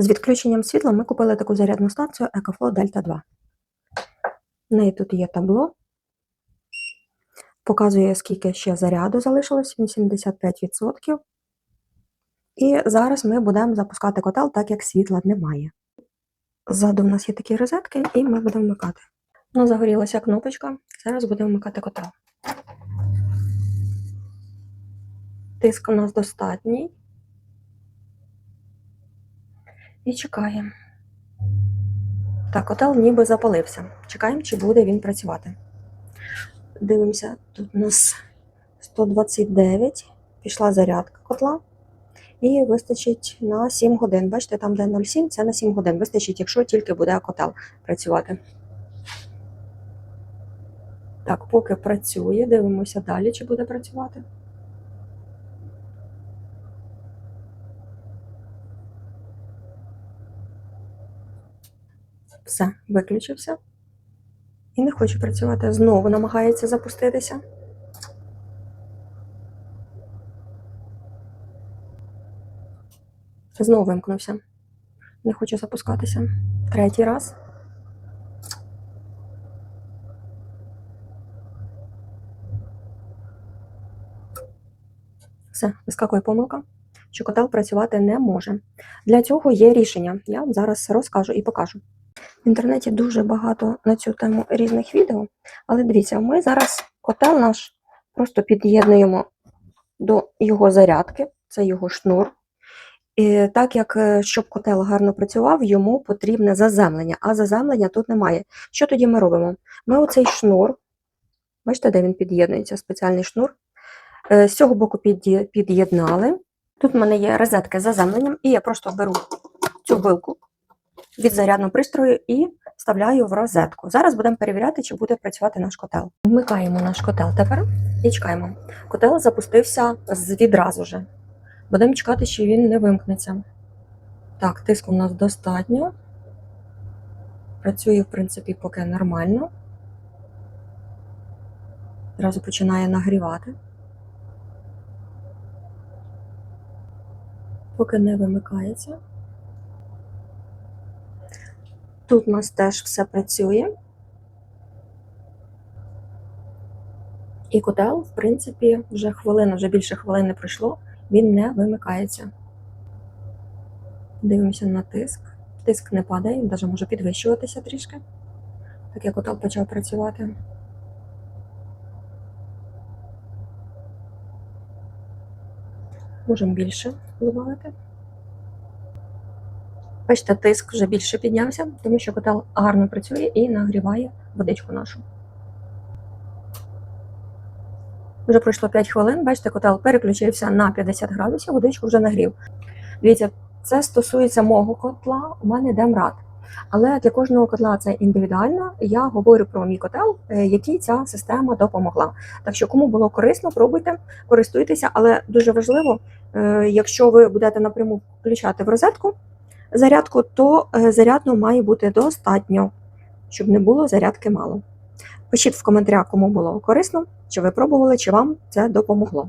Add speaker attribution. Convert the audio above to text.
Speaker 1: З відключенням світла ми купили таку зарядну станцію EcoFlow Delta 2. В неї тут є табло. Показує, скільки ще заряду залишилось 85%. І зараз ми будемо запускати котел, так як світла немає. Ззаду в нас є такі розетки, і ми будемо вмикати. Ну, загорілася кнопочка. Зараз будемо вмикати котел. Тиск у нас достатній. І чекаємо. Так, котел ніби запалився. Чекаємо, чи буде він працювати. Дивимося, тут у нас 129, пішла зарядка котла. І вистачить на 7 годин. Бачите, там де 0,7, це на 7 годин. Вистачить, якщо тільки буде котел працювати. Так, поки працює, дивимося далі, чи буде працювати. Все, виключився. І не хоче працювати. Знову намагається запуститися. Знову вимкнувся. Не хоче запускатися. Третій раз. Все, вискакує помилка, що котел працювати не може. Для цього є рішення. Я вам зараз розкажу і покажу. В інтернеті дуже багато на цю тему різних відео, але дивіться, ми зараз котел наш просто під'єднуємо до його зарядки, це його шнур. І так як е, щоб котел гарно працював, йому потрібне заземлення, а заземлення тут немає. Що тоді ми робимо? Ми оцей шнур, бачите, де він під'єднується, спеціальний шнур. е, З цього боку під'єднали. Тут в мене є розетки з заземленням, і я просто беру цю вилку від зарядного пристрою і вставляю в розетку. Зараз будемо перевіряти, чи буде працювати наш котел. Вмикаємо наш котел тепер і чекаємо. Котел запустився відразу же. Будемо чекати, чи він не вимкнеться. Так, тиску у нас достатньо. Працює, в принципі, поки нормально. Зразу починає нагрівати. Поки не вимикається. Тут у нас теж все працює. І котел, в принципі, вже хвилина, вже більше хвилини пройшло, він не вимикається. Дивимося на тиск. Тиск не падає, він навіть може підвищуватися трішки, так як котел почав працювати. Можемо більше додати. Бачите, тиск вже більше піднявся, тому що котел гарно працює і нагріває водичку нашу. Вже пройшло 5 хвилин, бачите, котел переключився на 50 градусів, водичку вже нагрів. Дивіться, це стосується мого котла, у мене демрад. Але для кожного котла це індивідуально. Я говорю про мій котел, е, який ця система допомогла. Так що, кому було корисно, пробуйте, користуйтеся, але дуже важливо, е, якщо ви будете напряму включати в розетку зарядку, то зарядного має бути достатньо, щоб не було зарядки мало. Пишіть в коментарях, кому було корисно, чи ви пробували, чи вам це допомогло.